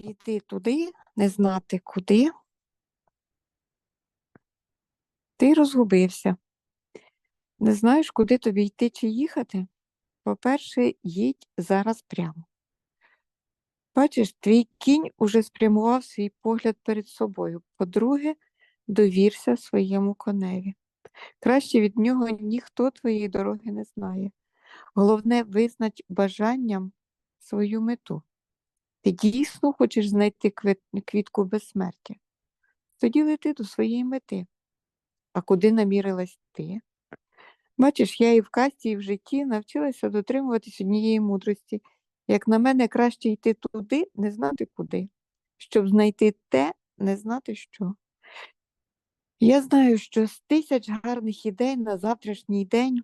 піти туди, не знати куди. Ти розгубився. Не знаєш, куди тобі йти чи їхати? По-перше, їдь зараз прямо. Бачиш, твій кінь уже спрямував свій погляд перед собою. По-друге, довірся своєму коневі. Краще від нього ніхто твоєї дороги не знає. Головне, визнач бажанням свою мету. Ти дійсно хочеш знайти квітку безсмертя. Тоді лети до своєї мети. А куди намірилась ти? Бачиш, я і в касті, і в житті навчилася дотримуватись однієї мудрості. Як на мене, краще йти туди, не знати куди, щоб знайти те, не знати що. Я знаю, що з тисяч гарних ідей на завтрашній день,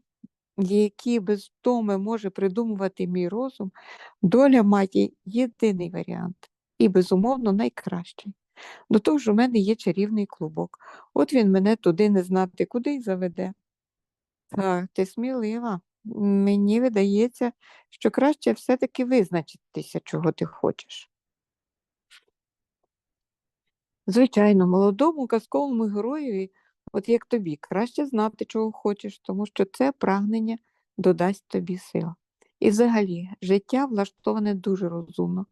які без втоми може придумувати мій розум, доля має єдиний варіант і, безумовно, найкращий. До того ж, у мене є чарівний клубок. От він мене туди не знати куди й заведе. Так, ти смілива. Мені видається, що краще все-таки визначитися, чого ти хочеш. Звичайно, молодому казковому героєві, от як тобі, краще знати, чого хочеш, тому що це прагнення додасть тобі сил. І взагалі, життя влаштоване дуже розумно.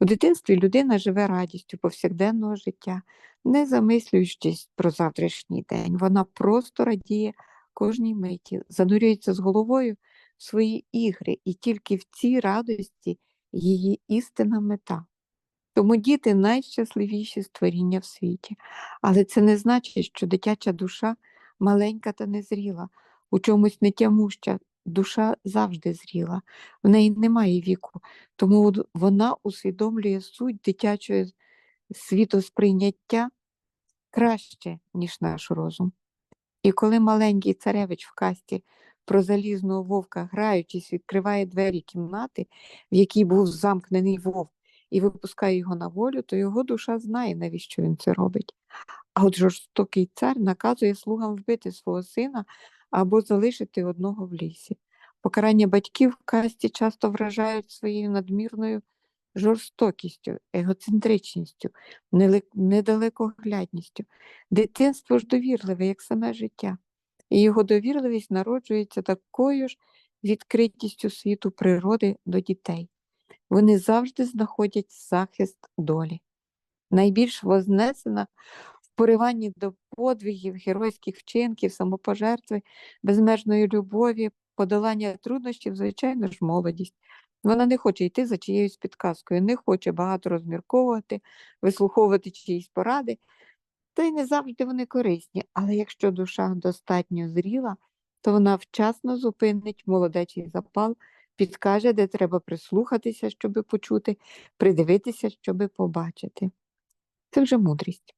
У дитинстві людина живе радістю повсякденного життя, не замислюючись про завтрашній день. Вона просто радіє кожній миті, занурюється з головою в свої ігри, і тільки в цій радості її істинна мета. Тому діти найщасливіші створіння в світі. Але це не значить, що дитяча душа маленька та незріла, у чомусь не тямуща. Душа завжди зріла, в неї немає віку, тому вона усвідомлює суть дитячого світосприйняття краще, ніж наш розум. І коли маленький царевич в касті про залізного вовка, граючись, відкриває двері кімнати, в якій був замкнений вовк, і випускає його на волю, то його душа знає, навіщо він це робить. А от жорстокий цар наказує слугам вбити свого сина або залишити одного в лісі. Покарання батьків в касті часто вражають своєю надмірною жорстокістю, егоцентричністю, недалекоглядністю. Дитинство ж довірливе, як саме життя, і його довірливість народжується такою ж відкритістю світу природи до дітей. Вони завжди знаходять захист долі. Найбільш вознесена в пориванні до подвигів, геройських вчинків, самопожертви, безмежної любові, подолання труднощів, звичайно ж, молодість. Вона не хоче йти за чиєюсь підказкою, не хоче багато розмірковувати, вислуховувати чиїсь поради, та й не завжди вони корисні. Але якщо душа достатньо зріла, то вона вчасно зупинить молодечий запал, підкаже, де треба прислухатися, щоби почути, придивитися, щоби побачити. Це вже мудрість.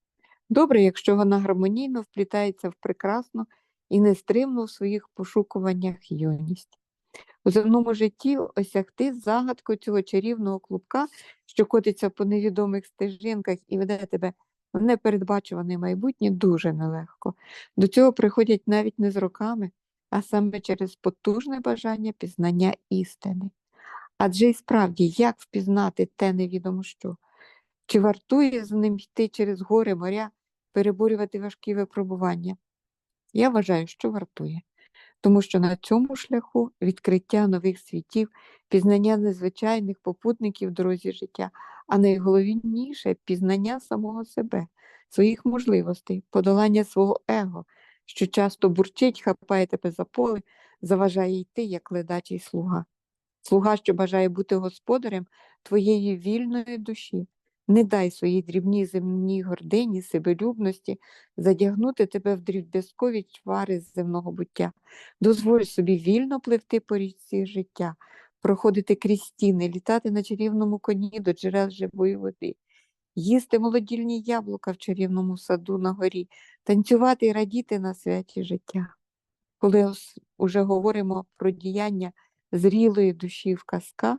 Добре, якщо вона гармонійно вплітається в прекрасну і нестримну в своїх пошукуваннях юність. У земному житті осягти загадку цього чарівного клубка, що котиться по невідомих стежинках і веде тебе в непередбачуване майбутнє, дуже нелегко. До цього приходять навіть не з роками, а саме через потужне бажання пізнання істини. Адже і справді, як впізнати те невідомо що? Чи вартує з ним йти через гори, моря, переборювати важкі випробування? Я вважаю, що вартує, тому що на цьому шляху відкриття нових світів, пізнання незвичайних попутників в дорозі життя, а найголовніше пізнання самого себе, своїх можливостей, подолання свого его, що часто бурчить, хапає тебе за поле, заважає йти, як ледачий слуга. Слуга, що бажає бути господарем твоєї вільної душі. Не дай своїй дрібній земній гордині, себелюбності задягнути тебе в дріб'язкові чвари земного буття. Дозволь собі вільно пливти по річці життя, проходити крізь стіни, літати на чарівному коні до джерел живої води, їсти молодільні яблука в чарівному саду на горі, танцювати і радіти на святі життя. Коли уже говоримо про діяння зрілої душі в казках,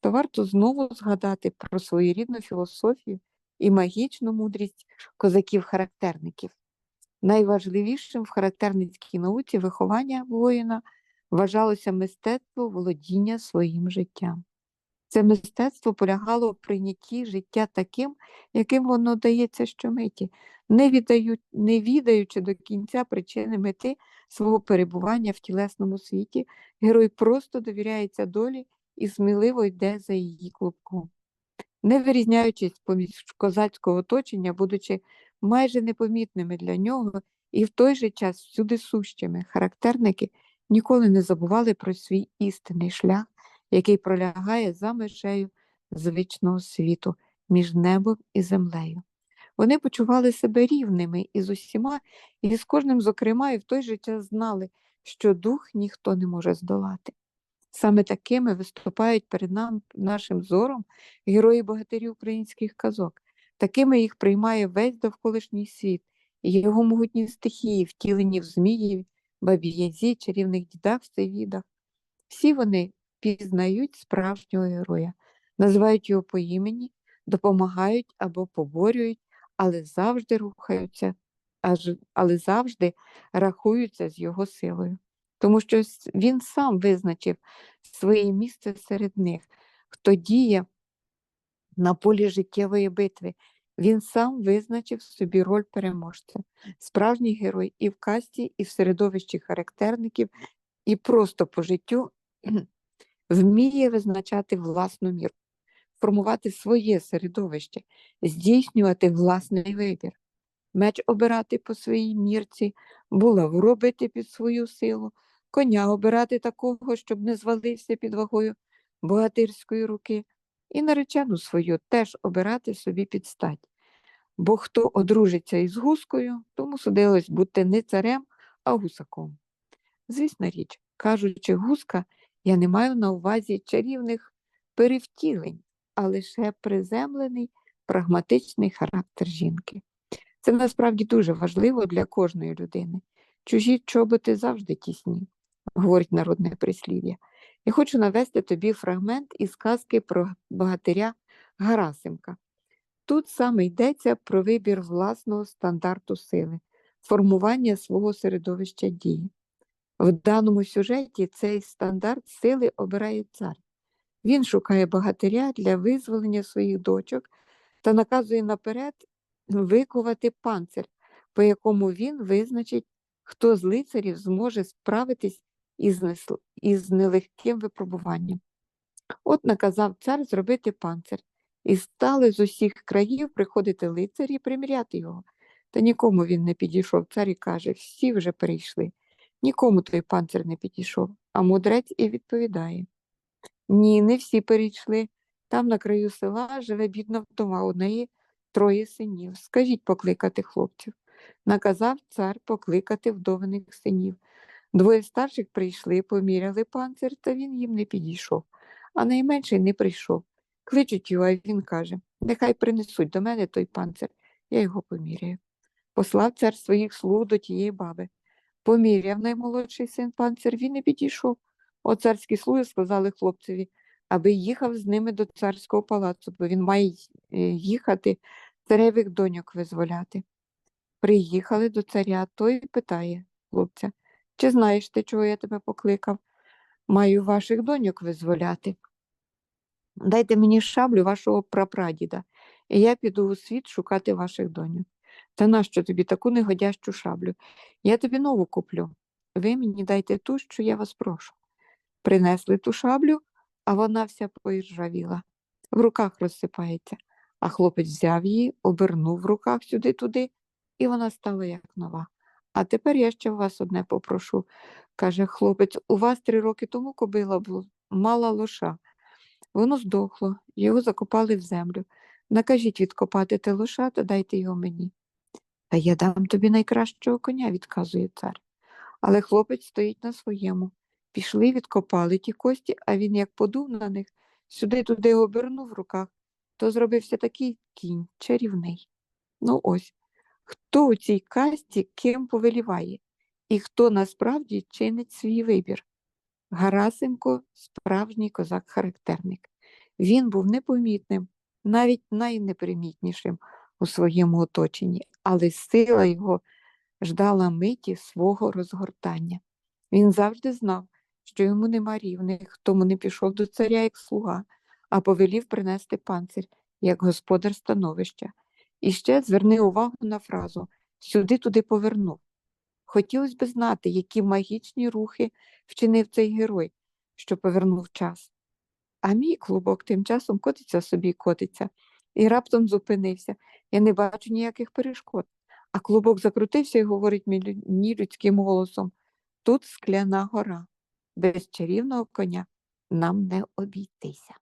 то варто знову згадати про свою рідну філософію і магічну мудрість козаків-характерників. Найважливішим в характерницькій науці виховання воїна вважалося мистецтво володіння своїм життям. Це мистецтво полягало в прийнятті життя таким, яким воно дається щомиті, не, віддають, не відаючи до кінця причини мети свого перебування в тілесному світі, герой просто довіряється долі і сміливо йде за її клубком. Не вирізняючись поміж козацького оточення, будучи майже непомітними для нього і в той же час всюди сущими, характерники ніколи не забували про свій істинний шлях, який пролягає за межею звичного світу між небом і землею. Вони почували себе рівними із усіма, і з кожним, зокрема, і в той же час знали, що дух ніхто не може здолати. Саме такими виступають перед нам, нашим зором герої богатирів українських казок, такими їх приймає весь довколишній світ, і його могутні стихії, втілені в Змієві, Бабі-Язі, чарівних дідах, Всевідах. Всі вони пізнають справжнього героя, називають його по імені, допомагають або поборюють, але завжди рухаються, але завжди рахуються з його силою. Тому що він сам визначив своє місце серед них, хто діє на полі життєвої битви. Він сам визначив собі роль переможця, справжній герой і в касті, і в середовищі характерників, і просто по життю вміє визначати власну міру, формувати своє середовище, здійснювати власний вибір, меч обирати по своїй мірці, булаву робити під свою силу, коня обирати такого, щоб не звалився під вагою богатирської руки, і наречену свою теж обирати собі під стать. Бо хто одружиться із гускою, тому судилось бути не царем, а гусаком. Звісна річ, кажучи гуска, я не маю на увазі чарівних перевтілень, а лише приземлений прагматичний характер жінки. Це насправді дуже важливо для кожної людини. Чужі чоботи завжди тісні, говорить народне прислів'я. Я хочу навести тобі фрагмент із казки про богатиря Гарасимка. Тут саме йдеться про вибір власного стандарту сили, формування свого середовища дії. В даному сюжеті цей стандарт сили обирає цар. Він шукає богатиря для визволення своїх дочок та наказує наперед викувати панцир, по якому він визначить, хто з лицарів зможе справитись із, нес- із нелегким випробуванням. От наказав цар зробити панцир, і стали з усіх країв приходити лицарі і приміряти його. Та нікому він не підійшов. Цар і каже, всі вже перейшли. Нікому той панцир не підійшов, а мудрець і відповідає. Ні, не всі перейшли. Там на краю села живе бідна вдова, у неї троє синів. Скажіть покликати хлопців. Наказав цар покликати вдовиних синів. Двоє старших прийшли, поміряли панцир, та він їм не підійшов, а найменший не прийшов. Кличуть його, а він каже, нехай принесуть до мене той панцир, я його поміряю. Послав цар своїх слуг до тієї баби. Поміряв наймолодший син панцир, він не підійшов. О царські слуги сказали хлопцеві, аби їхав з ними до царського палацу, бо він має е, їхати царевих доньок визволяти. Приїхали до царя, той питає хлопця, чи знаєш ти, чого я тебе покликав? Маю ваших доньок визволяти. Дайте мені шаблю вашого прапрадіда, і я піду у світ шукати ваших доньок. Та нащо тобі таку негодящу шаблю? Я тобі нову куплю. Ви мені дайте ту, що я вас прошу. Принесли ту шаблю, а вона вся поіржавіла, в руках розсипається. А хлопець взяв її, обернув в руках сюди-туди, і вона стала як нова. А тепер я ще вас одне попрошу, каже хлопець, у вас три роки тому кобила була, мала лоша. Воно здохло, його закопали в землю. Накажіть відкопати те лоша та дайте його мені. Та я дам тобі найкращого коня, відказує цар. Але хлопець стоїть на своєму. Пішли, відкопали ті кості, а він як подув на них, сюди-туди обернув в руках, то зробився такий кінь чарівний. Ну ось, хто у цій касті ким повеліває, і хто насправді чинить свій вибір? Гарасенко справжній козак-характерник. Він був непомітним, навіть найнепримітнішим у своєму оточенні, але сила його ждала миті свого розгортання. Він завжди знав, що йому нема рівних, тому не пішов до царя як слуга, а повелів принести панцир, як господар становища. І ще зверни увагу на фразу сюди-туди повернув. Хотілося б знати, які магічні рухи вчинив цей герой, що повернув час. А мій клубок тим часом котиться собі котиться, і раптом зупинився. Я не бачу ніяких перешкод. А клубок закрутився і говорить мені людським голосом тут скляна гора. Без чарівного коня нам не обійтися.